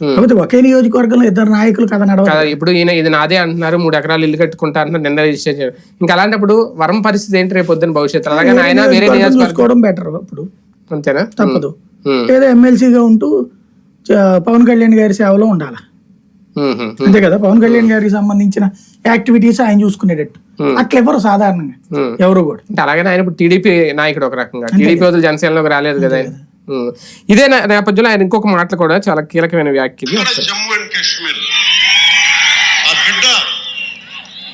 కాకపోతే ఒకే నియోజకవర్గంలో ఇద్దరు నాయకులు కథ నడవదు. కదా ఇప్పుడు ఈయన ఇది నాదే అంటున్నారు మూడు ఎకరాలు ఇల్లు కట్టుకుంటా అంటున్నారు నిన్న రిజిస్టర్ చేశారు. ఇంకా అలాంటప్పుడు వరం పరిస్థితి ఏంటి రేపు పొద్దున్న భవిష్యత్తు అలాగే ఆయన వేరే చూసుకోవడం బెటర్ ఇప్పుడు. అంతేనా? తప్పదు. ఉమ్, ఏదో ఎమ్మెల్సీగా ఉంటూ పవన్ కళ్యాణ్ గారి సేవలో ఉండాలి? అంతే కదా? పవన్ కళ్యాణ్ గారికి సంబంధించిన యాక్టివిటీస్ ఆయన చూసుకునేటట్టు. అట్లా ఎవరు సాధారణంగా. ఎవరు కూడా. అంటే అలాగే ఆయన ఇప్పుడు టీడీపీ నాయకుడు ఒక రకంగా. టీడీపీ వదిలి జనసేనలోకి రాలేదు కదా. ఇదే నే- నేపథ్యంలో ఆయన ఇంకొక మాటలు కూడా చాలా కీలకమైన వ్యాఖ్యలు జమ్మూ అండ్ కాశ్మీర్. ఆ బిడ్డ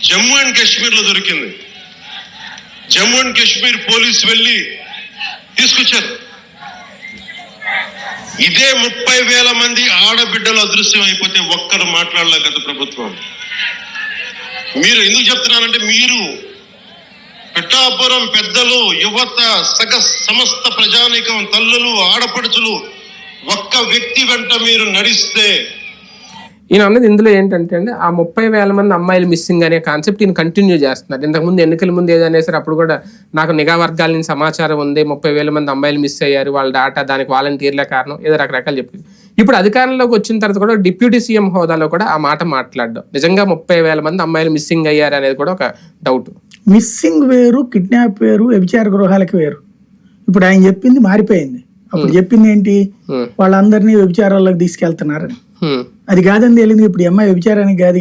జమ్మూ అండ్ కాశ్మీర్లో దొరికింది. జమ్మూ అండ్ కాశ్మీర్ పోలీసు వెళ్ళి తీసుకొచ్చారు. ఇదే ముప్పై వేల మంది ఆడబిడ్డలు అదృశ్యం అయిపోతే ఒక్కరు మాట్లాడలే గత ప్రభుత్వం. మీరు ఎందుకు చెప్తున్నానంటే మీరు పిఠాపురం పెద్దలు యువత సగ సమస్త ప్రజానీకం తల్లులు ఆడపడుచులు ఒక్క వ్యక్తి వెంట మీరు నడిస్తే. ఈయన అన్నది ఇందులో ఏంటంటే అండి ఆ ముప్పై వేల మంది అమ్మాయిలు మిస్సింగ్ అనే కాన్సెప్ట్ ఈయన కంటిన్యూ చేస్తున్నారు. ఇంతకుముందు ఎన్నికల ముందు ఏదైనా సరే అప్పుడు కూడా నాకు నిఘా వర్గాల నుంచి సమాచారం ఉంది ముప్పై వేల మంది అమ్మాయిలు మిస్ అయ్యారు వాళ్ళ డాటా దానికి వాలంటీర్లే కారణం ఏదో రకరకాలు చెప్పింది ఇప్పుడు అధికారంలోకి వచ్చిన తర్వాత కూడా డిప్యూటీ సీఎం హోదాలో కూడా ఆ మాట మాట్లాడడం. నిజంగా ముప్పై వేల మంది అమ్మాయిలు మిస్సింగ్ అయ్యారు అనేది కూడా ఒక డౌట్. మిస్సింగ్ వేరు కిడ్నాప్ వేరు వ్యభిచార గృహాలకి వేరు. ఇప్పుడు ఆయన చెప్పింది మారిపోయింది. అప్పుడు చెప్పింది ఏంటి? Hmm. వాళ్ళందరినీ వ్యభిచారాల్లోకి తీసుకెళ్తున్నారని. హ్మ్. అది కాదని తెలియదు. ఇప్పుడు అమ్మాయి వ్యభిచారానికి కాదు